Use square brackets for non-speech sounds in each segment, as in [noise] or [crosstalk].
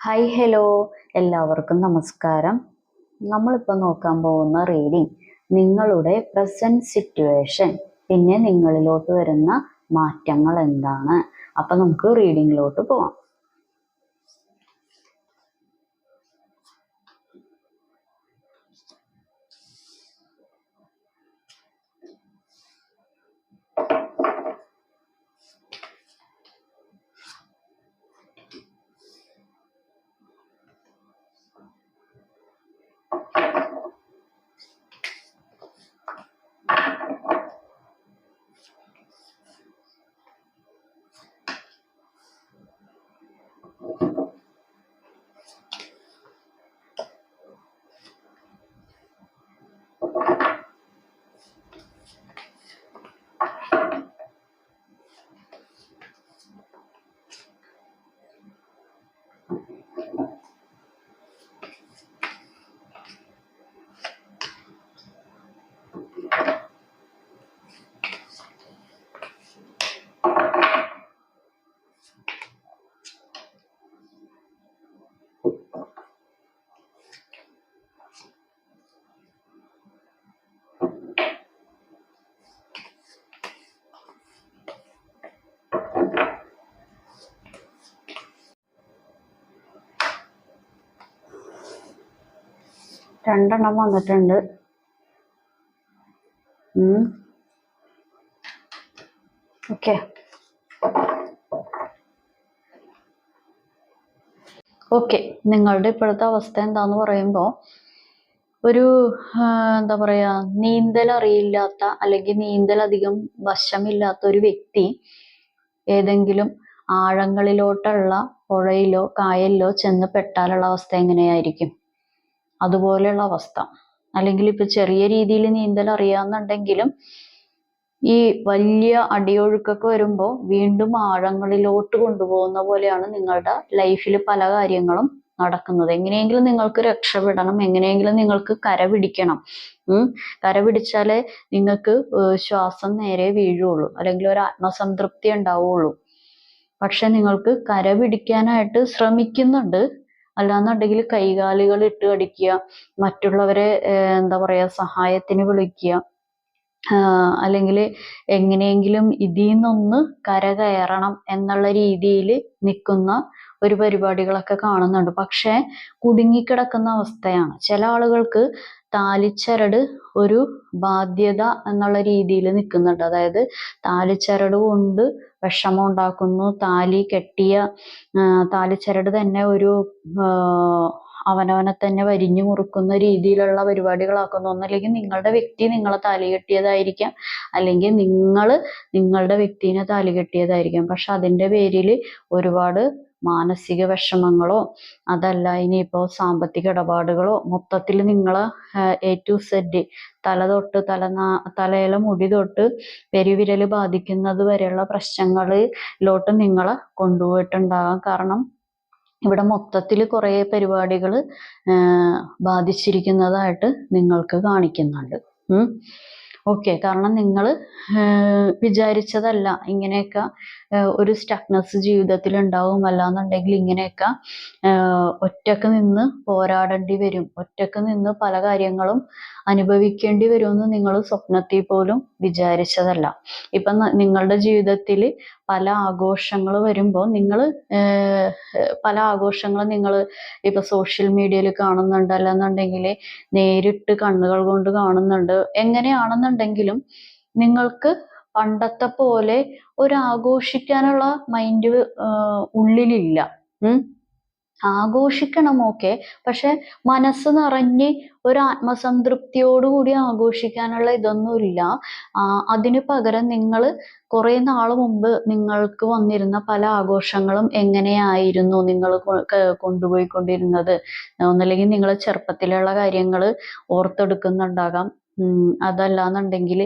Hi hello എല്ലാവർക്കും നമസ്കാരം. നമ്മളിപ്പോൾ നോക്കാൻ പോകുന്ന റീഡിംഗ് നിങ്ങളുടെ പ്രസന്റ് സിറ്റുവേഷൻ പിന്നെ നിങ്ങളിലോട്ട് വരുന്ന മാറ്റങ്ങൾ എന്താണ്? അപ്പം നമുക്ക് റീഡിങ്ങിലോട്ട് പോവാം. രണ്ടെണ്ണം വന്നിട്ടുണ്ട്. ഓക്കെ. ഓക്കെ. നിങ്ങളുടെ ഇപ്പോഴത്തെ അവസ്ഥ എന്താന്ന് പറയുമ്പോൾ ഒരു എന്താ പറയാ നീന്തൽ അറിയില്ലാത്ത അല്ലെങ്കിൽ നീന്തൽ അധികം വശമില്ലാത്ത ഒരു വ്യക്തി ഏതെങ്കിലും ആഴങ്ങളിലോട്ടുള്ള പുഴയിലോ കായലിലോ ചെന്ന് പെട്ടാലുള്ള അവസ്ഥ എങ്ങനെയായിരിക്കും? അതുപോലെയുള്ള അവസ്ഥ. അല്ലെങ്കിൽ ഇപ്പൊ ചെറിയ രീതിയിൽ നീന്തൽ അറിയാന്നുണ്ടെങ്കിലും ഈ വലിയ അടിയൊഴുക്കൊക്കെ വരുമ്പോൾ വീണ്ടും ആഴങ്ങളിലോട്ട് കൊണ്ടുപോകുന്ന പോലെയാണ് നിങ്ങളുടെ ലൈഫിൽ പല കാര്യങ്ങളും നടക്കുന്നത്. എങ്ങനെയെങ്കിലും നിങ്ങൾക്ക് രക്ഷപ്പെടണം എങ്ങനെയെങ്കിലും നിങ്ങൾക്ക് കര പിടിക്കണം. കര പിടിച്ചാലേ നിങ്ങൾക്ക് ശ്വാസം നേരെ വീഴുള്ളൂ. അല്ലെങ്കിൽ ഒരു ആത്മസംതൃപ്തി ഉണ്ടാവുള്ളൂ. പക്ഷെ നിങ്ങൾക്ക് കര പിടിക്കാനായിട്ട് ശ്രമിക്കുന്നുണ്ട്. അല്ലാന്നുണ്ടെങ്കിൽ കൈകാലുകൾ ഇട്ട് കടിക്കുക മറ്റുള്ളവരെ എന്താ പറയുക സഹായത്തിന് വിളിക്കുക. അല്ലെങ്കിൽ എങ്ങനെയെങ്കിലും ഇതിൽ നിന്നൊന്ന് കരകയറണം എന്നുള്ള രീതിയിൽ നിൽക്കുന്ന ഒരു പരിപാടികളൊക്കെ കാണുന്നുണ്ട്. പക്ഷേ കുടുങ്ങിക്കിടക്കുന്ന അവസ്ഥയാണ്. ചില ആളുകൾക്ക് താലിച്ചരട് ഒരു ബാധ്യത എന്നുള്ള രീതിയിൽ നിൽക്കുന്നുണ്ട്. അതായത് താലിച്ചരട് കൊണ്ട് വിഷമം ഉണ്ടാക്കുന്നു. താലി കെട്ടിയ താലിച്ചരട് തന്നെ ഒരു അവനവനെ തന്നെ വരിഞ്ഞു മുറുക്കുന്ന രീതിയിലുള്ള പരിപാടികളാക്കുന്നു. ഒന്നല്ലെങ്കിൽ നിങ്ങളുടെ വ്യക്തി നിങ്ങളെ താലി കെട്ടിയതായിരിക്കാം. അല്ലെങ്കിൽ നിങ്ങൾ നിങ്ങളുടെ വ്യക്തിനെ താലി കെട്ടിയതായിരിക്കാം. പക്ഷെ അതിന്റെ പേരിൽ ഒരുപാട് മാനസിക വിഷമങ്ങളോ അതല്ല ഇനിയിപ്പോൾ സാമ്പത്തിക ഇടപാടുകളോ മൊത്തത്തിൽ നിങ്ങൾ എ ടു സെഡ് തല തൊട്ട് തലനാ തലയിലെ മുടി തൊട്ട് പെരുവിരൽ ബാധിക്കുന്നത് വരെയുള്ള പ്രശ്നങ്ങളിലോട്ട് നിങ്ങളെ കൊണ്ടുപോയിട്ടുണ്ടാകാം. കാരണം ഇവിടെ മൊത്തത്തിൽ കുറേ പരിപാടികൾ ബാധിച്ചിരിക്കുന്നതായിട്ട് നിങ്ങൾക്ക് കാണിക്കുന്നുണ്ട്. ഓക്കെ. കാരണം നിങ്ങൾ വിചാരിച്ചതല്ല ഇങ്ങനെയൊക്കെ ഒരു സ്റ്റക്നെസ് ജീവിതത്തിൽ ഉണ്ടാവും അല്ലാന്നുണ്ടെങ്കിൽ ഇങ്ങനെയൊക്കെ ഒറ്റയ്ക്ക് നിന്ന് പോരാടേണ്ടി വരും. ഒറ്റയ്ക്ക് നിന്ന് പല കാര്യങ്ങളും അനുഭവിക്കേണ്ടി വരുമെന്ന് നിങ്ങൾ സ്വപ്നത്തിൽ പോലും വിചാരിച്ചതല്ല. ഇപ്പം നിങ്ങളുടെ ജീവിതത്തിൽ പല ആഘോഷങ്ങൾ വരുമ്പോൾ നിങ്ങൾ പല ആഘോഷങ്ങൾ നിങ്ങൾ ഇപ്പൊ സോഷ്യൽ മീഡിയയിൽ കാണുന്നുണ്ട് അല്ലെന്നുണ്ടെങ്കിൽ നേരിട്ട് കണ്ണുകൾ കൊണ്ട് കാണുന്നുണ്ട്. എങ്ങനെയാണെന്നുണ്ടെങ്കിലും നിങ്ങൾക്ക് പണ്ടത്തെ പോലെ ഒരു ആഘോഷിക്കാനുള്ള മൈൻഡ് ഉള്ളിലില്ല. ആഘോഷിക്കണം ഓക്കെ പക്ഷെ മനസ്സ് നിറഞ്ഞ് ഒരു ആത്മസംതൃപ്തിയോടുകൂടി ആഘോഷിക്കാനുള്ള ഇതൊന്നുമില്ല. അതിന് പകരം നിങ്ങൾ കുറെ നാൾ മുമ്പ് നിങ്ങൾക്ക് വന്നിരുന്ന പല ആഘോഷങ്ങളും എങ്ങനെയായിരുന്നു നിങ്ങൾ കൊണ്ടുപോയിക്കൊണ്ടിരുന്നത്? ഒന്നല്ലെങ്കിൽ നിങ്ങൾ ചെറുപ്പത്തിലുള്ള കാര്യങ്ങൾ ഓർത്തെടുക്കുന്നുണ്ടാകാം. അതല്ലാന്നുണ്ടെങ്കിൽ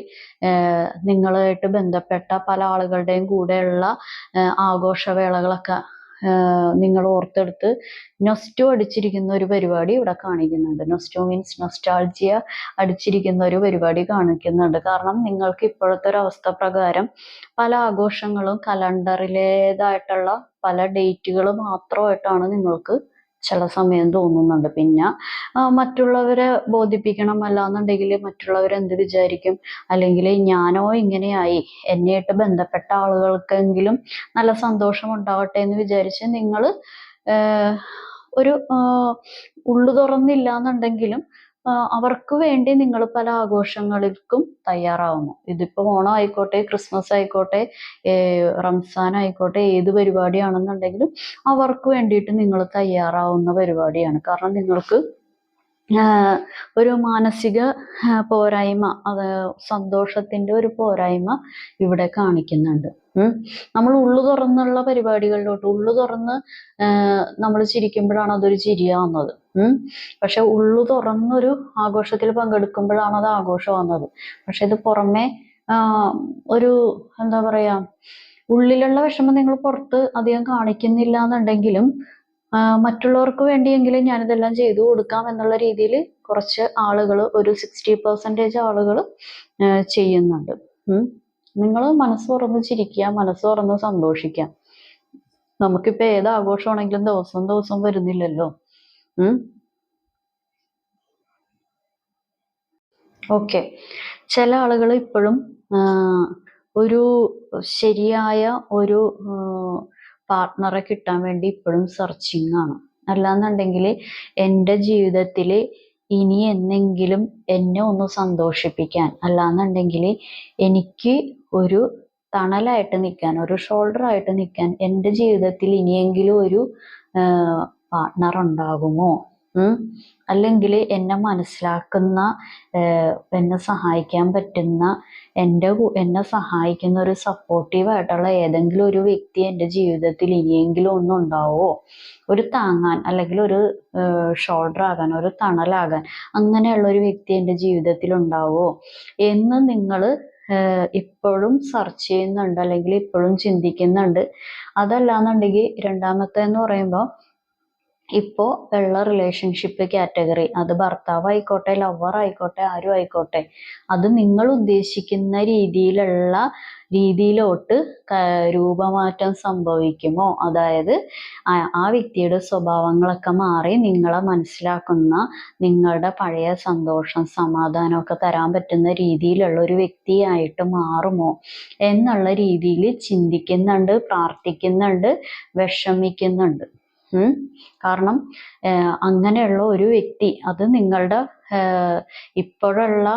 നിങ്ങളായിട്ട് ബന്ധപ്പെട്ട പല ആളുകളുടെയും കൂടെയുള്ള ആഘോഷവേളകളൊക്കെ നിങ്ങൾ ഓർത്തെടുത്ത് നൊസ്റ്റോ അടിച്ചിരിക്കുന്ന ഒരു പരിപാടി ഇവിടെ കാണിക്കുന്നുണ്ട്. നൊസ്റ്റോ മീൻസ് നൊസ്റ്റാൾജിയ അടിച്ചിരിക്കുന്ന ഒരു പരിപാടി കാണിക്കുന്നുണ്ട്. കാരണം നിങ്ങൾക്ക് ഇപ്പോഴത്തെ ഒരു അവസ്ഥ പ്രകാരം പല ആഘോഷങ്ങളും കലണ്ടറിലേതായിട്ടുള്ള പല ഡേറ്റുകൾ മാത്രമായിട്ടാണ് നിങ്ങൾക്ക് ചില സമയം തോന്നുന്നുണ്ട്. പിന്നെ മറ്റുള്ളവരെ ബോധിപ്പിക്കണം അല്ലാന്നുണ്ടെങ്കിൽ മറ്റുള്ളവർ എന്ത് വിചാരിക്കും? അല്ലെങ്കിൽ ഞാനോ ഇങ്ങനെയായി എന്നെയായിട്ട് ബന്ധപ്പെട്ട ആളുകൾക്കെങ്കിലും നല്ല സന്തോഷം ഉണ്ടാവട്ടെ എന്ന് വിചാരിച്ച് നിങ്ങൾ ഒരു ഉള്ളു തുറന്നില്ല എന്നുണ്ടെങ്കിലും അവർക്ക് വേണ്ടി നിങ്ങൾ പല ആഘോഷങ്ങൾക്കും തയ്യാറാവുന്നു ഇതിപ്പോ ഓണം ആയിക്കോട്ടെ ക്രിസ്മസ് ആയിക്കോട്ടെ റംസാൻ ആയിക്കോട്ടെ ഏത് പരിപാടിയാണെന്നുണ്ടെങ്കിലും അവർക്ക് വേണ്ടിയിട്ട് നിങ്ങൾ തയ്യാറാവുന്ന പരിപാടിയാണ് കാരണം നിങ്ങൾക്ക് ഒരു മാനസിക പോരായ്മ അത് സന്തോഷത്തിന്റെ ഒരു പോരായ്മ ഇവിടെ കാണിക്കുന്നുണ്ട്. നമ്മൾ ഉള്ളു തുറന്നുള്ള പരിപാടികളിലോട്ട് ഉള്ളു തുറന്ന് നമ്മൾ ചിരിക്കുമ്പോഴാണ് അതൊരു ചിരിയാവുന്നത്. പക്ഷെ ഉള്ളു തുറന്നൊരു ആഘോഷത്തിൽ പങ്കെടുക്കുമ്പോഴാണ് അത് ആഘോഷമാവുന്നത്. പക്ഷെ ഇത് പുറമെ ഒരു എന്താ പറയാ ഉള്ളിലുള്ള വിഷമം നിങ്ങൾ പുറത്ത് അധികം കാണിക്കുന്നില്ല എന്നുണ്ടെങ്കിലും മറ്റുള്ളവർക്ക് വേണ്ടിയെങ്കിലും ഞാനിതെല്ലാം ചെയ്തു കൊടുക്കാം എന്നുള്ള രീതിയിൽ കുറച്ച് ആളുകൾ ഒരു സിക്സ്റ്റി പെർസെന്റേജ് ആളുകൾ ചെയ്യുന്നുണ്ട്. നിങ്ങൾ മനസ്സ് തുറന്ന് ചിരിക്കുക മനസ്സ് തുറന്ന് സന്തോഷിക്കുക. നമുക്കിപ്പോൾ ഏത് ആഘോഷമാണെങ്കിലും ദിവസം ദിവസം വരുന്നില്ലല്ലോ. ഉം? ഓക്കെ. ചില ആളുകൾ ഇപ്പോഴും ഒരു ശരിയായ ഒരു പാർട്ട്ണറെ കിട്ടാൻ വേണ്ടി ഇപ്പോഴും സെർച്ചിങ് ആണ് അല്ലാന്നുണ്ടെങ്കിൽ എന്റെ ജീവിതത്തിൽ ഇനി എന്നെങ്കിലും എന്നെ ഒന്ന് സന്തോഷിപ്പിക്കാൻ അല്ലാന്നുണ്ടെങ്കിൽ എനിക്ക് ഒരു തണലായിട്ട് നിൽക്കാൻ ഒരു ഷോൾഡർ ആയിട്ട് നിൽക്കാൻ എന്റെ ജീവിതത്തിൽ ഇനിയെങ്കിലും ഒരു പാർട്ണർ ഉണ്ടാകുമോ? അല്ലെങ്കിൽ എന്നെ മനസ്സിലാക്കുന്ന എന്നെ സഹായിക്കാൻ പറ്റുന്ന എന്റെ എന്നെ സഹായിക്കുന്ന ഒരു സപ്പോർട്ടീവ് ആയിട്ടുള്ള ഏതെങ്കിലും ഒരു വ്യക്തി എന്റെ ജീവിതത്തിൽ ഇനിയെങ്കിലും ഒന്നും ഉണ്ടാവോ ഒരു താങ്ങാൻ അല്ലെങ്കിൽ ഒരു ഷോൾഡർ ആകാൻ ഒരു തണലാകാൻ അങ്ങനെയുള്ള ഒരു വ്യക്തി എന്റെ ജീവിതത്തിൽ ഉണ്ടാവോ? എന്ന് നിങ്ങൾ ഇപ്പോഴും സെർച്ച് ചെയ്യുന്നുണ്ട് അല്ലെങ്കിൽ ഇപ്പോഴും ചിന്തിക്കുന്നുണ്ട്. അതല്ലാന്നുണ്ടെങ്കിൽ രണ്ടാമത്തെ എന്ന് പറയുമ്പോൾ ഇപ്പോൾ ഉള്ള റിലേഷൻഷിപ്പ് കാറ്റഗറി അത് ഭർത്താവ് ആയിക്കോട്ടെ ലവർ ആയിക്കോട്ടെ ആരും ആയിക്കോട്ടെ. അത് നിങ്ങൾ ഉദ്ദേശിക്കുന്ന രീതിയിലുള്ള രീതിയിലോട്ട് രൂപമാറ്റം സംഭവിക്കുമോ? അതായത് ആ- വ്യക്തിയുടെ സ്വഭാവങ്ങളൊക്കെ മാറി നിങ്ങളെ മനസ്സിലാക്കുന്ന നിങ്ങളുടെ പഴയ സന്തോഷം സമാധാനമൊക്കെ തരാൻ പറ്റുന്ന രീതിയിലുള്ള ഒരു വ്യക്തിയായിട്ട് മാറുമോ? എന്നുള്ള രീതിയിൽ ചിന്തിക്കുന്നുണ്ട് പ്രാർത്ഥിക്കുന്നുണ്ട് വിഷമിക്കുന്നുണ്ട്. കാരണം അങ്ങനെയുള്ള ഒരു വ്യക്തി അത് നിങ്ങളുടെ ഇപ്പോഴുള്ള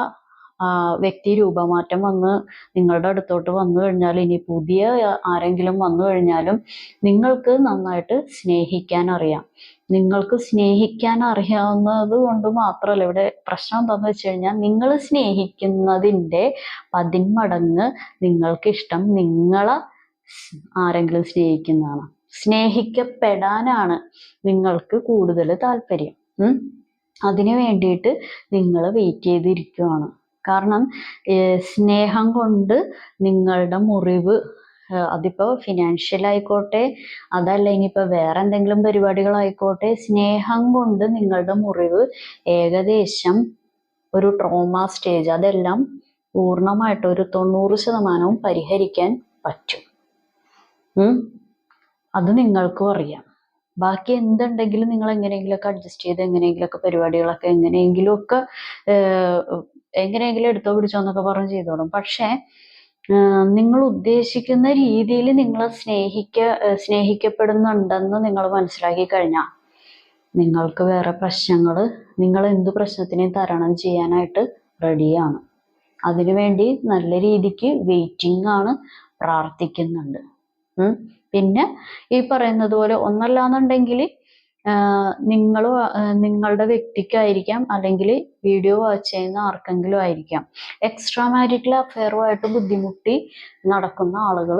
വ്യക്തി രൂപമാറ്റം വന്ന് നിങ്ങളുടെ അടുത്തോട്ട് വന്നു കഴിഞ്ഞാൽ ഇനി പുതിയ ആരെങ്കിലും വന്നു കഴിഞ്ഞാലും നിങ്ങൾക്ക് നന്നായിട്ട് സ്നേഹിക്കാൻ അറിയാം. നിങ്ങൾക്ക് സ്നേഹിക്കാൻ അറിയാവുന്നത് കൊണ്ട് മാത്രമല്ല ഇവിടെ പ്രശ്നം എന്താണെന്ന് വെച്ച് കഴിഞ്ഞാൽ നിങ്ങൾ സ്നേഹിക്കുന്നതിന്റെ പതിന്മടങ്ങ് നിങ്ങൾക്ക് ഇഷ്ടം നിങ്ങളെ ആരെങ്കിലും സ്നേഹിക്കുന്നതാണ്. സ്നേഹിക്കപ്പെടാനാണ് നിങ്ങൾക്ക് കൂടുതൽ താല്പര്യം. അതിനു വേണ്ടിയിട്ട് നിങ്ങൾ വെയിറ്റ് ചെയ്തിരിക്കുകയാണ് കാരണം സ്നേഹം കൊണ്ട് നിങ്ങളുടെ മുറിവ് അതിപ്പോ ഫിനാൻഷ്യൽ ആയിക്കോട്ടെ അതല്ല ഇനിയിപ്പോ വേറെ എന്തെങ്കിലും പരിപാടികളായിക്കോട്ടെ സ്നേഹം കൊണ്ട് നിങ്ങളുടെ മുറിവ് ഏകദേശം ഒരു ട്രോമ സ്റ്റേജ് അതെല്ലാം പൂർണമായിട്ട് ഒരു തൊണ്ണൂറ് ശതമാനവും പരിഹരിക്കാൻ പറ്റും. അത് നിങ്ങൾക്കും അറിയാം. ബാക്കി എന്തുണ്ടെങ്കിലും നിങ്ങൾ എങ്ങനെയെങ്കിലുമൊക്കെ അഡ്ജസ്റ്റ് ചെയ്ത് എങ്ങനെയെങ്കിലുമൊക്കെ പരിപാടികളൊക്കെ എങ്ങനെയെങ്കിലുമൊക്കെ എങ്ങനെയെങ്കിലും എടുത്തോ പിടിച്ചോ എന്നൊക്കെ പറഞ്ഞ് ചെയ്തോളും. പക്ഷേ നിങ്ങൾ ഉദ്ദേശിക്കുന്ന രീതിയിൽ നിങ്ങളെ സ്നേഹിക്ക സ്നേഹിക്കപ്പെടുന്നുണ്ടെന്ന് നിങ്ങൾ മനസ്സിലാക്കി കഴിഞ്ഞാൽ നിങ്ങൾക്ക് വേറെ പ്രശ്നങ്ങൾ നിങ്ങൾ എന്ത് പ്രശ്നത്തിനെയും തരണം ചെയ്യാനായിട്ട് റെഡിയാണ്. അതിനുവേണ്ടി നല്ല രീതിക്ക് വെയിറ്റിംഗ് ആണ് പ്രാർത്ഥിക്കുന്നുണ്ട്. പിന്നെ ഈ പറയുന്നത് പോലെ ഒന്നല്ലാന്നുണ്ടെങ്കിൽ നിങ്ങൾ നിങ്ങളുടെ വ്യക്തിക്കായിരിക്കാം അല്ലെങ്കിൽ വീഡിയോ വാച്ച് ചെയ്യുന്ന ആർക്കെങ്കിലും ആയിരിക്കാം. എക്സ്ട്രാ മാരിറ്റൽ അഫെയറുമായിട്ട് ബുദ്ധിമുട്ടി നടക്കുന്ന ആളുകൾ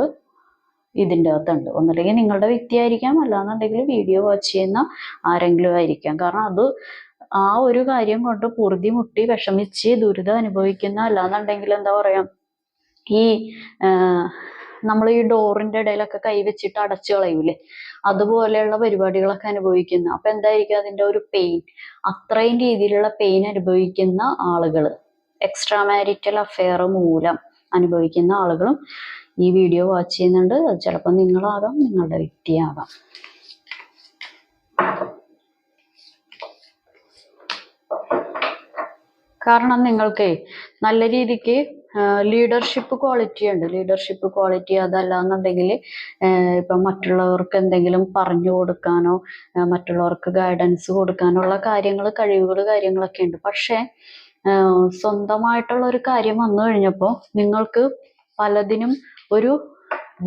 ഇതിന്റെ അകത്തുണ്ട്. ഒന്നല്ലെങ്കിൽ നിങ്ങളുടെ വ്യക്തിയായിരിക്കാം അല്ലാന്നുണ്ടെങ്കിൽ വീഡിയോ വാച്ച് ചെയ്യുന്ന ആരെങ്കിലും ആയിരിക്കാം. കാരണം അത് ആ ഒരു കാര്യം കൊണ്ട് പൊറുതി മുട്ടി വിഷമിച്ച് ദുരിതം അനുഭവിക്കുന്ന അല്ലാന്നുണ്ടെങ്കിൽ എന്താ പറയാ ഈ നമ്മൾ ഈ ഡോറിന്റെ ഇടയിലൊക്കെ കൈ വെച്ചിട്ട് അടച്ചു കളയൂലേ? അതുപോലെയുള്ള പരിപാടികളൊക്കെ അനുഭവിക്കുന്നു. അപ്പൊ എന്തായിരിക്കും അതിന്റെ ഒരു പെയിൻ അത്രയും രീതിയിലുള്ള പെയിൻ അനുഭവിക്കുന്ന ആളുകൾ എക്സ്ട്രാ മാരിറ്റൽ അഫെയർ മൂലം അനുഭവിക്കുന്ന ആളുകളും ഈ വീഡിയോ വാച്ച് ചെയ്യുന്നുണ്ട്. അത് ചിലപ്പോൾ നിങ്ങളാകാം നിങ്ങളുടെ വ്യക്തിയാകാം. കാരണം നിങ്ങൾക്ക് നല്ല രീതിക്ക് ലീഡർഷിപ്പ് ക്വാളിറ്റി ഉണ്ട്. ലീഡർഷിപ്പ് ക്വാളിറ്റി അതല്ല എന്നുണ്ടെങ്കിൽ ഇപ്പം മറ്റുള്ളവർക്ക് എന്തെങ്കിലും പറഞ്ഞു കൊടുക്കാനോ മറ്റുള്ളവർക്ക് ഗൈഡൻസ് കൊടുക്കാനോ ഉള്ള കാര്യങ്ങൾ കഴിവുകൾ കാര്യങ്ങളൊക്കെ ഉണ്ട്. പക്ഷേ സ്വന്തമായിട്ടുള്ള ഒരു കാര്യം വന്നു കഴിഞ്ഞപ്പോൾ നിങ്ങൾക്ക് പലതിനും ഒരു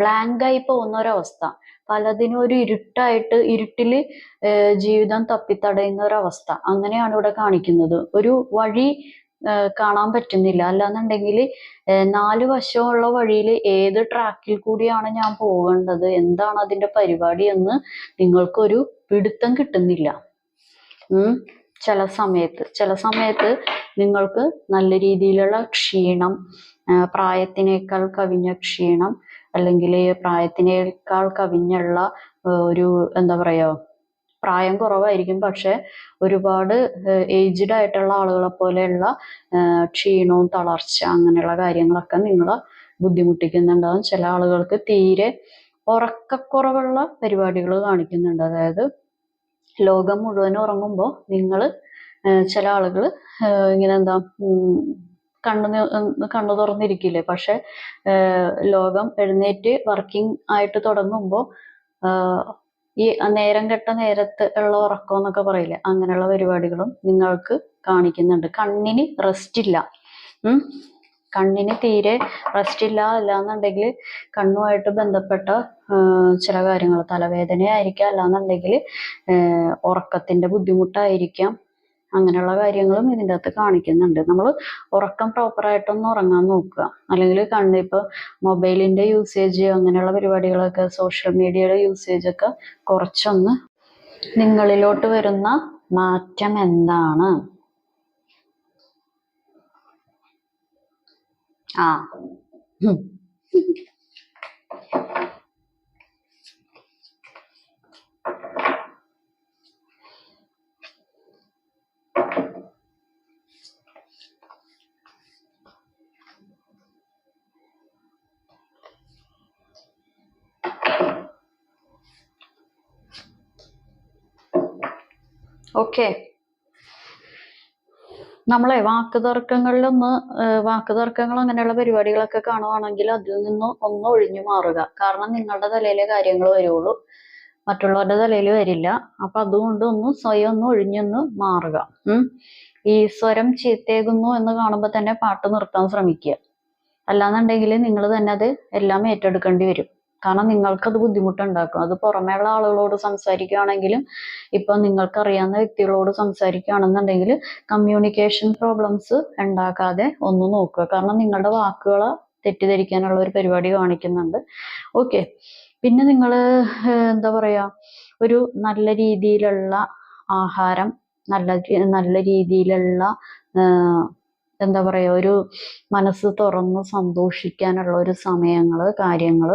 ബ്ലാങ്ക് ആയി പോകുന്ന ഒരവസ്ഥ പലതിനും ഒരു ഇരുട്ടായിട്ട് ഇരുട്ടിൽ ജീവിതം തപ്പിത്തടയുന്ന ഒരവസ്ഥ അങ്ങനെയാണ് ഇവിടെ കാണിക്കുന്നത്. ഒരു വഴി കാണാൻ പറ്റുന്നില്ല. അല്ലാന്നുണ്ടെങ്കിൽ നാല് വശമുള്ള വഴിയിൽ ഏത് ട്രാക്കിൽ കൂടിയാണ് ഞാൻ പോകേണ്ടത്? എന്താണ് അതിന്റെ പരിപാടി എന്ന് നിങ്ങൾക്കൊരു പിടുത്തം കിട്ടുന്നില്ല. ചില സമയത്ത്. ചില സമയത്ത് നിങ്ങൾക്ക് നല്ല രീതിയിലുള്ള ക്ഷീണം പ്രായത്തിനേക്കാൾ കവിഞ്ഞ ക്ഷീണം അല്ലെങ്കിൽ പ്രായത്തിനേക്കാൾ കവിഞ്ഞുള്ള ഒരു എന്താ പറയുക പ്രായം കുറവായിരിക്കും. പക്ഷെ ഒരുപാട് ഏജ്ഡ് ആയിട്ടുള്ള ആളുകളെ പോലെയുള്ള ക്ഷീണവും തളർച്ച അങ്ങനെയുള്ള കാര്യങ്ങളൊക്കെ നിങ്ങളെ ബുദ്ധിമുട്ടിക്കുന്നുണ്ടാകും ചില ആളുകൾക്ക് തീരെ ഉറക്കക്കുറവുള്ള പരിപാടികൾ കാണിക്കുന്നുണ്ട്. അതായത് ലോകം മുഴുവൻ ഉറങ്ങുമ്പോൾ നിങ്ങൾ ചില ആളുകൾ ഇങ്ങനെ എന്താ കണ്ണു കണ്ണു തുറന്നിരിക്കില്ലേ? പക്ഷെ ലോകം എഴുന്നേറ്റ് വർക്കിംഗ് ആയിട്ട് തുടങ്ങുമ്പോൾ ഈ നേരം കെട്ട നേരത്ത് ഉള്ള ഉറക്കം എന്നൊക്കെ പറയില്ലേ? അങ്ങനെയുള്ള പരിപാടികളും നിങ്ങൾക്ക് കാണിക്കുന്നുണ്ട്. കണ്ണിന് റെസ്റ്റ് ഇല്ല. കണ്ണിന് തീരെ റെസ്റ്റ് ഇല്ല അല്ലാന്നുണ്ടെങ്കിൽ കണ്ണുമായിട്ട് ബന്ധപ്പെട്ട ചില കാര്യങ്ങൾ തലവേദനയായിരിക്കാം അല്ലാന്നുണ്ടെങ്കിൽ ആഹ് ഉറക്കത്തിന്റെ ബുദ്ധിമുട്ടായിരിക്കാം. അങ്ങനെയുള്ള കാര്യങ്ങളും ഇതിന്റെ അകത്ത് കാണിക്കുന്നുണ്ട്. നമ്മൾ ഉറക്കം പ്രോപ്പറായിട്ടൊന്ന് ഉറങ്ങാൻ നോക്കുക. അല്ലെങ്കിൽ കണ്ണ് ഇപ്പോൾ മൊബൈലിന്റെ യൂസേജ് അങ്ങനെയുള്ള പരിപാടികളൊക്കെ സോഷ്യൽ മീഡിയയുടെ യൂസേജ് ഒക്കെ കുറച്ചൊന്ന് നിങ്ങളിലോട്ട് വരുന്ന മാറ്റം എന്താണ്? ആ. ഓക്കെ. നമ്മളെ വാക്ക് തർക്കങ്ങളിൽ ഒന്ന് വാക്ക് തർക്കങ്ങൾ അങ്ങനെയുള്ള പരിപാടികളൊക്കെ കാണുവാണെങ്കിൽ അതിൽ നിന്ന് ഒന്ന് ഒഴിഞ്ഞു മാറുക. കാരണം നിങ്ങളുടെ തലയിലെ കാര്യങ്ങൾ വരുള്ളൂ മറ്റുള്ളവരുടെ തലയിൽ വരില്ല. അപ്പൊ അതുകൊണ്ട് ഒന്ന് സ്വയം ഒന്ന് ഒഴിഞ്ഞൊന്ന് മാറുക. ഉം. ഈ സ്വരം ചീത്തേകുന്നു എന്ന് കാണുമ്പോൾ തന്നെ പാട്ട് നിർത്താൻ ശ്രമിക്കുക. അല്ലാന്നുണ്ടെങ്കിൽ നിങ്ങൾ തന്നെ അത് എല്ലാം ഏറ്റെടുക്കേണ്ടി വരും. കാരണം നിങ്ങൾക്കത് ബുദ്ധിമുട്ടുണ്ടാക്കും. അത് പുറമേയുള്ള ആളുകളോട് സംസാരിക്കുകയാണെങ്കിലും ഇപ്പൊ നിങ്ങൾക്ക് അറിയാവുന്ന വ്യക്തികളോട് സംസാരിക്കുകയാണെന്നുണ്ടെങ്കിൽ കമ്മ്യൂണിക്കേഷൻ പ്രോബ്ലംസ് ഉണ്ടാക്കാതെ ഒന്ന് നോക്കുക. കാരണം നിങ്ങളുടെ വാക്കുകൾ തെറ്റിദ്ധരിക്കാനുള്ള ഒരു പരിപാടി കാണിക്കുന്നുണ്ട്. ഓക്കെ പിന്നെ നിങ്ങൾ എന്താ പറയാ ഒരു നല്ല രീതിയിലുള്ള ആഹാരം നല്ല നല്ല രീതിയിലുള്ള എന്താ പറയാ ഒരു മനസ്സ് തുറന്ന് സന്തോഷിക്കാനുള്ള ഒരു സമയങ്ങൾ കാര്യങ്ങൾ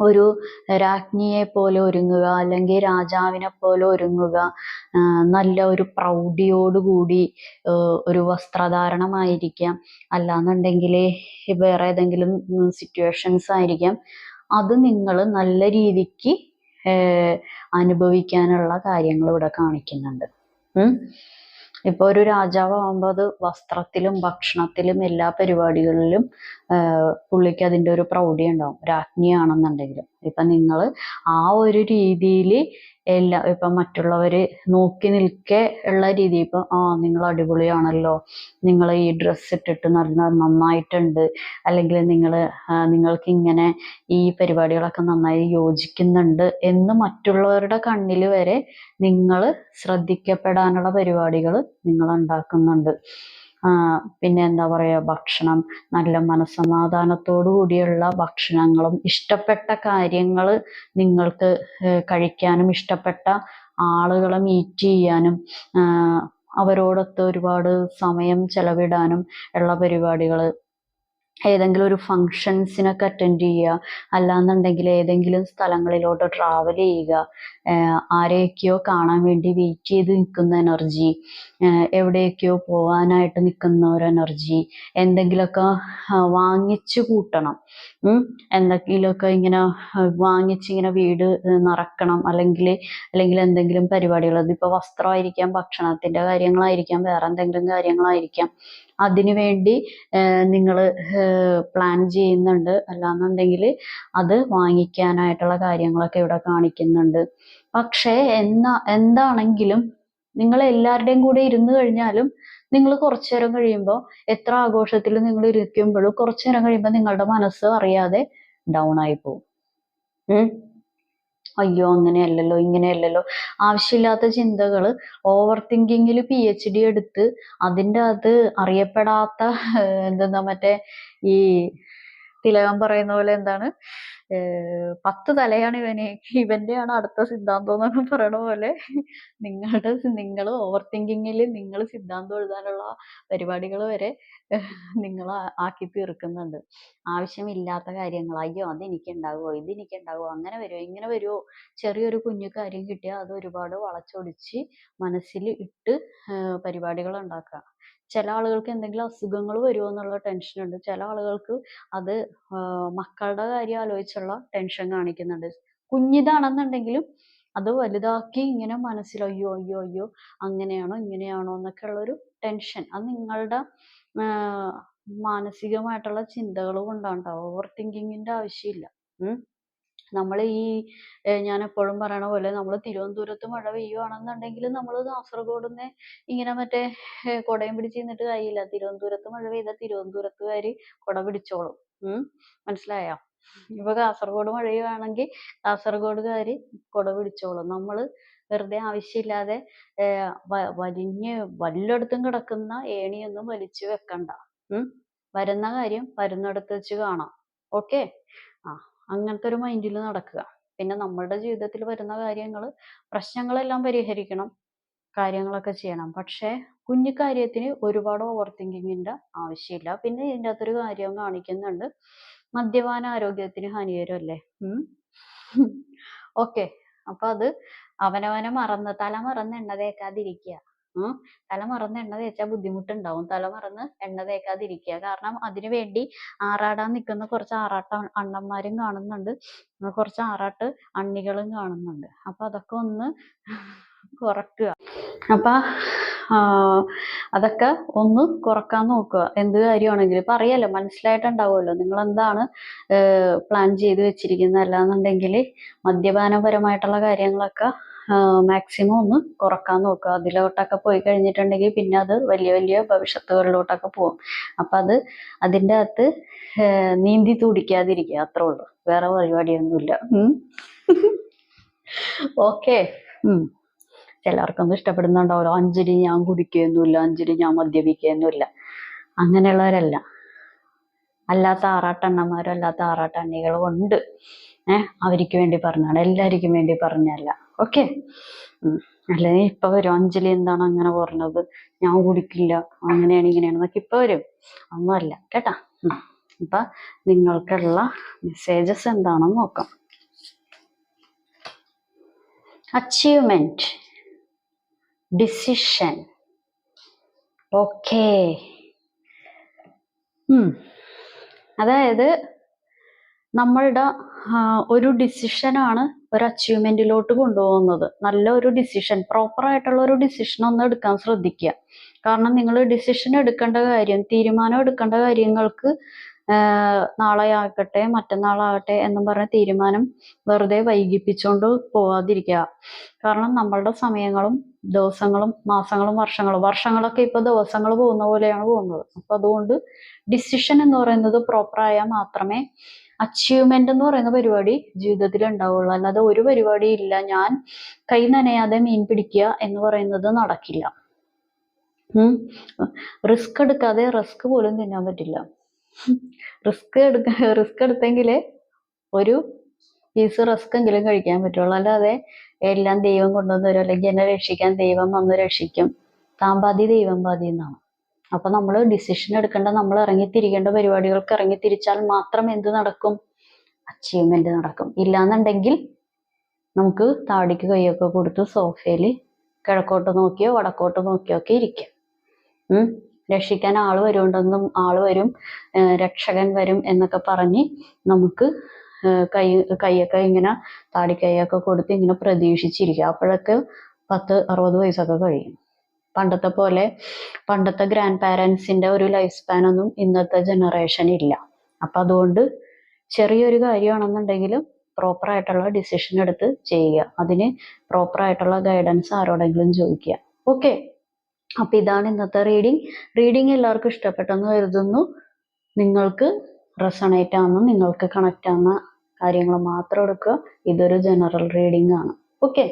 ഒരു രാജ്ഞിയെ പോലെ ഒരുങ്ങുക അല്ലെങ്കിൽ രാജാവിനെ പോലെ ഒരുങ്ങുക നല്ല ഒരു പ്രൗഢിയോടുകൂടി ഒരു വസ്ത്രധാരണമായിരിക്കാം. അല്ലാന്നുണ്ടെങ്കിൽ വേറെ ഏതെങ്കിലും സിറ്റുവേഷൻസ് ആയിരിക്കാം. അത് നിങ്ങൾ നല്ല രീതിക്ക് അനുഭവിക്കാനുള്ള കാര്യങ്ങൾ ഇവിടെ കാണിക്കുന്നുണ്ട്. ഇപ്പൊ ഒരു രാജാവാകുമ്പോൾ അത് വസ്ത്രത്തിലും ഭക്ഷണത്തിലും എല്ലാ പരിപാടികളിലും പുള്ളിക്ക് അതിന്റെ ഒരു പ്രൗഢി ഉണ്ടാവും. രാജ്ഞിയാണെന്നുണ്ടെങ്കിലും ഇപ്പൊ നിങ്ങൾ ആ ഒരു രീതിയിൽ എല്ലാ ഇപ്പൊ മറ്റുള്ളവർ നോക്കി നിൽക്കേ ഉള്ള രീതി ഇപ്പൊ ആ നിങ്ങൾ അടിപൊളിയാണല്ലോ. നിങ്ങൾ ഈ ഡ്രസ്സ് ഇട്ടിട്ട് നല്ല നന്നായിട്ടുണ്ട്. അല്ലെങ്കിൽ നിങ്ങൾ നിങ്ങൾക്ക് ഇങ്ങനെ ഈ പരിപാടികളൊക്കെ നന്നായി യോജിക്കുന്നുണ്ട് എന്ന് മറ്റുള്ളവരുടെ കണ്ണിൽ വരെ നിങ്ങൾ ശ്രദ്ധിക്കപ്പെടാനുള്ള പരിപാടികൾ നിങ്ങൾ ഉണ്ടാക്കുന്നുണ്ട് പിന്നെ എന്താ പറയുക ഭക്ഷണം നല്ല മനസ്സമാധാനത്തോടു കൂടിയുള്ള ഭക്ഷണങ്ങളും ഇഷ്ടപ്പെട്ട കാര്യങ്ങൾ നിങ്ങൾക്ക് കഴിക്കാനും ഇഷ്ടപ്പെട്ട ആളുകളെ മീറ്റ് ചെയ്യാനും അവരോടൊത്ത് ഒരുപാട് സമയം ചെലവിടാനും ഉള്ള പരിപാടികൾ ഏതെങ്കിലും ഒരു ഫങ്ഷൻസിനൊക്കെ അറ്റൻഡ് ചെയ്യുക അല്ലാന്നുണ്ടെങ്കിൽ ഏതെങ്കിലും സ്ഥലങ്ങളിലോട്ട് ട്രാവൽ ചെയ്യുക ആരെയൊക്കെയോ കാണാൻ വേണ്ടി വെയിറ്റ് ചെയ്ത് നിൽക്കുന്ന എനർജി എവിടെയൊക്കെയോ പോവാനായിട്ട് നിൽക്കുന്ന ഒരു എനർജി എന്തെങ്കിലുമൊക്കെ വാങ്ങിച്ചു കൂട്ടണം. എന്തെങ്കിലുമൊക്കെ ഇങ്ങനെ വാങ്ങിച്ചിങ്ങനെ വീട് നിറക്കണം അല്ലെങ്കിൽ അല്ലെങ്കിൽ എന്തെങ്കിലും പരിപാടികൾ അതിപ്പോൾ വസ്ത്രമായിരിക്കാം ഭക്ഷണത്തിന്റെ കാര്യങ്ങളായിരിക്കാം വേറെ എന്തെങ്കിലും കാര്യങ്ങളായിരിക്കാം. അതിനു വേണ്ടി നിങ്ങൾ പ്ലാൻ ചെയ്യുന്നുണ്ട്. അല്ലാന്നുണ്ടെങ്കിൽ അത് വാങ്ങിക്കാനായിട്ടുള്ള കാര്യങ്ങളൊക്കെ ഇവിടെ കാണിക്കുന്നുണ്ട്. പക്ഷേ എന്നാ എന്താണെങ്കിലും നിങ്ങൾ എല്ലാവരുടെയും കൂടെ ഇരുന്ന് കഴിഞ്ഞാലും നിങ്ങൾ കുറച്ചു നേരം കഴിയുമ്പോൾ എത്ര ആഘോഷത്തിൽ നിങ്ങൾ ഇരിക്കുമ്പോഴും കുറച്ചു നേരം കഴിയുമ്പോൾ നിങ്ങളുടെ മനസ്സ് അറിയാതെ ഡൗൺ ആയി പോകും. അയ്യോ അങ്ങനെയല്ലല്ലോ ഇങ്ങനെയല്ലല്ലോ ആവശ്യമില്ലാത്ത ചിന്തകൾ ഓവർ തിങ്കിങ്ങിൽ പി എച്ച് ഡി എടുത്ത് അതിന്റെ അത് അറിയപ്പെടാത്ത എന്താ മറ്റേ ഈ തിലകൻ പറയുന്ന പോലെ എന്താണ്? പത്ത് തലയാണ് ഇവന്. ഇവന്റെയാണ് അടുത്ത സിദ്ധാന്തം എന്നൊക്കെ പറയണ പോലെ നിങ്ങളുടെ നിങ്ങൾ ഓവർ തിങ്കിങ്ങിൽ നിങ്ങൾ സിദ്ധാന്തം എഴുതാനുള്ള പരിപാടികൾ വരെ നിങ്ങൾ ആക്കി തീർക്കുന്നുണ്ട്. ആവശ്യമില്ലാത്ത കാര്യങ്ങൾ. അയ്യോ അത് എനിക്ക് ഉണ്ടാകുമോ ഇത് എനിക്ക് ഉണ്ടാകുമോ അങ്ങനെ വരുമോ ഇങ്ങനെ വരുമോ ചെറിയൊരു കുഞ്ഞു കാര്യം കിട്ടിയാൽ അത് ഒരുപാട് വളച്ചൊടിച്ച് മനസ്സിൽ ഇട്ട് പരിപാടികൾ ഉണ്ടാക്കുക. ചില ആളുകൾക്ക് എന്തെങ്കിലും അസുഖങ്ങൾ വരുമോ എന്നുള്ള ടെൻഷൻ ഉണ്ട്. ചില ആളുകൾക്ക് അത് മക്കളുടെ കാര്യം ആലോചിച്ചുള്ള ടെൻഷൻ കാണിക്കുന്നുണ്ട്. കുഞ്ഞിതാണെന്നുണ്ടെങ്കിലും അത് വലുതാക്കി ഇങ്ങനെ മനസ്സിൽ അയ്യോ അയ്യോ അയ്യോ അങ്ങനെയാണോ ഇങ്ങനെയാണോ എന്നൊക്കെ ഉള്ളൊരു ടെൻഷൻ അത് നിങ്ങളുടെ മാനസികമായിട്ടുള്ള ചിന്തകൾ കൊണ്ടാണ് ഓവർ തിങ്കിങ്ങിന്റെ ആവശ്യമില്ല. നമ്മൾ ഈ ഞാൻ എപ്പോഴും പറയണ പോലെ നമ്മൾ തിരുവനന്തപുരത്ത് മഴ പെയ്യുവാണെന്നുണ്ടെങ്കിൽ നമ്മൾ കാസർഗോഡ് നിന്ന് ഇങ്ങനെ മറ്റേ കുടയും പിടിച്ച് നിന്നിട്ട് കാര്യമില്ല. തിരുവനന്തപുരത്ത് മഴ പെയ്താൽ തിരുവനന്തപുരത്തുകാര് കുട പിടിച്ചോളും. മനസ്സിലായോ? ഇപ്പൊ കാസർഗോഡ് മഴ പെയ്യുവാണെങ്കിൽ കാസർഗോഡുകാര് കുട പിടിച്ചോളും. നമ്മൾ വെറുതെ ആവശ്യമില്ലാതെ വലിഞ്ഞ് വല്ലയിടത്തും കിടക്കുന്ന ഏണിയൊന്നും വലിച്ചു വെക്കണ്ട. വരുന്ന കാര്യം വരുന്നിടത്ത് വെച്ച് കാണാം. ഓക്കെ? അങ്ങനത്തെ ഒരു മൈൻഡിൽ നടക്കുക. പിന്നെ നമ്മളുടെ ജീവിതത്തിൽ വരുന്ന കാര്യങ്ങൾ പ്രശ്നങ്ങളെല്ലാം പരിഹരിക്കണം കാര്യങ്ങളൊക്കെ ചെയ്യണം. പക്ഷേ കുഞ്ഞു കാര്യത്തിന് ഒരുപാട് ഓവർ തിങ്കിങ്ങിന്റെ ആവശ്യമില്ല. പിന്നെ ഇതിന്റെ അകത്തൊരു കാര്യം കാണിക്കുന്നുണ്ട്. മദ്യപാന ആരോഗ്യത്തിന് ഹാനികരമല്ലേ? ഓക്കെ [laughs] അപ്പൊ അത് അവനവനെ മറന്ന് തല മറന്ന് എണ്ണ തേക്കാതിരിക്കുക തല മറന്ന് എണ്ണ തേച്ചാൽ ബുദ്ധിമുട്ടുണ്ടാവും. തല മറന്ന് എണ്ണ തേക്കാതിരിക്കുക. കാരണം അതിനു വേണ്ടി ആറാടാൻ നിൽക്കുന്ന കുറച്ച് ആറാട്ട അണ്ണന്മാരും കാണുന്നുണ്ട്. കുറച്ച് ആറാട്ട് അണ്ണികളും കാണുന്നുണ്ട്. അപ്പൊ അതൊക്കെ ഒന്ന് കുറക്കുക. അപ്പൊ അതൊക്കെ ഒന്ന് കുറയ്ക്കാൻ നോക്കുക. എന്ത് കാര്യമാണെങ്കിലും. ഇപ്പൊ അറിയാലോ മനസ്സിലായിട്ടുണ്ടാവുമല്ലോ നിങ്ങൾ എന്താണ് പ്ലാൻ ചെയ്ത് വെച്ചിരിക്കുന്നത് അല്ലാന്നുണ്ടെങ്കിൽ മദ്യപാനപരമായിട്ടുള്ള കാര്യങ്ങളൊക്കെ മാക്സിമം ഒന്ന് കുറയ്ക്കാൻ നോക്കുക. അതിലോട്ടൊക്കെ പോയി കഴിഞ്ഞിട്ടുണ്ടെങ്കിൽ പിന്നെ അത് വലിയ വലിയ ഭവിഷ്യത്തുകളിലോട്ടൊക്കെ പോകും. അപ്പം അത് അതിന്റെ അകത്ത് നീന്തി തുടിക്കാതിരിക്കുക. അത്രേ ഉള്ളൂ. വേറെ പരിപാടിയൊന്നുമില്ല. ഓക്കെ [laughs] ചിലർക്കൊന്നും ഇഷ്ടപ്പെടുന്നുണ്ടാവില്ല. അഞ്ജലി ഞാൻ കുടിക്കുകയൊന്നുമില്ല. അഞ്ജലി ഞാൻ മദ്യപിക്കുകയൊന്നുമില്ല. അങ്ങനെയുള്ളവരല്ല. അല്ലാത്ത ആറാട്ടണ്ണന്മാരും അല്ലാത്ത ആറാട്ടണ്ണികളും ഉണ്ട്. ഏഹ് അവർക്ക് വേണ്ടി പറഞ്ഞാണ്. എല്ലാവർക്കും വേണ്ടി പറഞ്ഞല്ല. ഓക്കെ. അല്ലെങ്കിൽ ഇപ്പൊ വരും. അഞ്ജലി എന്താണ് അങ്ങനെ പറഞ്ഞത്? ഞാൻ കുടിക്കില്ല. അങ്ങനെയാണ് ഇങ്ങനെയാണ് എന്നൊക്കെ ഇപ്പൊ വരും. ഒന്നുമല്ല കേട്ടാ. അപ്പൊ നിങ്ങൾക്കുള്ള മെസ്സേജസ് എന്താണെന്ന് നോക്കാം. Achievement decision okay. അതായത് നമ്മളുടെ ഒരു ഡിസിഷനാണ് ഒരു അച്ചീവ്മെന്റിലോട്ട് കൊണ്ടുപോകുന്നത്. നല്ല ഒരു ഡിസിഷൻ പ്രോപ്പറായിട്ടുള്ള ഒരു ഡിസിഷൻ ഒന്ന് എടുക്കാൻ ശ്രദ്ധിക്കുക. കാരണം നിങ്ങൾ ഡിസിഷൻ എടുക്കേണ്ട കാര്യം തീരുമാനം എടുക്കേണ്ട കാര്യങ്ങൾക്ക് നാളെ ആകട്ടെ മറ്റന്നാളാകട്ടെ എന്നും പറഞ്ഞ തീരുമാനം വെറുതെ വൈകിപ്പിച്ചുകൊണ്ട് പോവാതിരിക്കുക. കാരണം നമ്മളുടെ സമയങ്ങളും ദിവസങ്ങളും മാസങ്ങളും വർഷങ്ങളും വർഷങ്ങളൊക്കെ ഇപ്പൊ ദിവസങ്ങൾ പോകുന്ന പോലെയാണ് പോകുന്നത്. അപ്പൊ അതുകൊണ്ട് ഡിസിഷൻ എന്ന് പറയുന്നത് പ്രോപ്പറായാൽ മാത്രമേ അച്ചീവ്മെന്റ് എന്ന് പറയുന്ന പരിപാടി ജീവിതത്തിൽ ഉണ്ടാവുള്ളൂ. അല്ലാതെ ഒരു പരിപാടി ഇല്ല. ഞാൻ കൈ നനയാതെ മീൻ പിടിക്കുക എന്ന് പറയുന്നത് നടക്കില്ല. റിസ്ക് എടുക്കാതെ റിസ്ക് പോലും തിന്നാൻ പറ്റില്ല. റിസ്ക് എടുക്ക റിസ്ക് എടുത്തെങ്കിലേ ഒരു പീസ് റിസ്ക് എങ്കിലും കഴിക്കാൻ പറ്റുള്ളൂ. അല്ലാതെ എല്ലാം ദൈവം കൊണ്ടുവന്നു തരും. അല്ലെങ്കിൽ എന്നെ രക്ഷിക്കാൻ ദൈവം വന്ന് രക്ഷിക്കും. താൻ പാതി ദൈവം പാതി എന്നാണ്. അപ്പൊ നമ്മൾ ഡിസിഷൻ എടുക്കേണ്ട നമ്മൾ ഇറങ്ങിത്തിരിക്കേണ്ട പരിപാടികൾക്ക് ഇറങ്ങിത്തിരിച്ചാൽ മാത്രം എന്ത് നടക്കും? അച്ചീവ്മെന്റ് നടക്കും. ഇല്ലാന്നുണ്ടെങ്കിൽ നമുക്ക് താടിക്ക് കൈയൊക്കെ കൊടുത്ത് സോഫയിൽ കിഴക്കോട്ട് നോക്കിയോ വടക്കോട്ട് നോക്കിയോ ഒക്കെ ഇരിക്കാം. രക്ഷിക്കാൻ ആൾ വരുന്നുണ്ടെന്നും ആൾ വരും രക്ഷകൻ വരും എന്നൊക്കെ പറഞ്ഞ് നമുക്ക് കൈ കൈയൊക്കെ ഇങ്ങനെ താടിക്കൈയൊക്കെ കൊടുത്ത് ഇങ്ങനെ പ്രതീക്ഷിച്ചിരിക്കുക അപ്പോഴൊക്കെ പത്ത് അറുപത് വയസ്സൊക്കെ കഴിയും. പണ്ടത്തെ പോലെ പണ്ടത്തെ ഗ്രാൻഡ് പാരൻസിന്റെ ഒരു ലൈഫ് സ്പാൻ ഒന്നും ഇന്നത്തെ ജനറേഷൻ ഇല്ല. അപ്പൊ അതുകൊണ്ട് ചെറിയൊരു കാര്യമാണെന്നുണ്ടെങ്കിലും പ്രോപ്പർ ആയിട്ടുള്ള ഡിസിഷൻ എടുത്ത് ചെയ്യുക. അതിന് പ്രോപ്പർ ആയിട്ടുള്ള ഗൈഡൻസ് ആരോടെങ്കിലും ചോദിക്കുക. ഓക്കെ അപ്പൊ ഇതാണ് ഇന്നത്തെ റീഡിങ് റീഡിങ് എല്ലാവർക്കും ഇഷ്ടപ്പെട്ടെന്ന് കരുതുന്നു. നിങ്ങൾക്ക് റെസണേറ്റ് ആവുന്ന നിങ്ങൾക്ക് കണക്റ്റ് ആവുന്ന കാര്യങ്ങൾ മാത്രം എടുക്കുക. ഇതൊരു ജനറൽ റീഡിംഗ് ആണ്. ഓക്കെ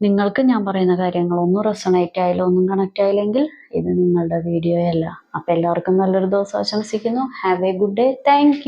നിങ്ങൾക്ക് ഞാൻ പറയുന്ന കാര്യങ്ങൾ ഒന്നും റെസണേറ്റ് ആയാലും ഒന്നും കണക്റ്റ് ആയില്ലെങ്കിൽ ഇത് നിങ്ങളുടെ വീഡിയോ അല്ല. അപ്പൊ എല്ലാവർക്കും നല്ലൊരു ദിവസം ആശംസിക്കുന്നു. Have a good day thank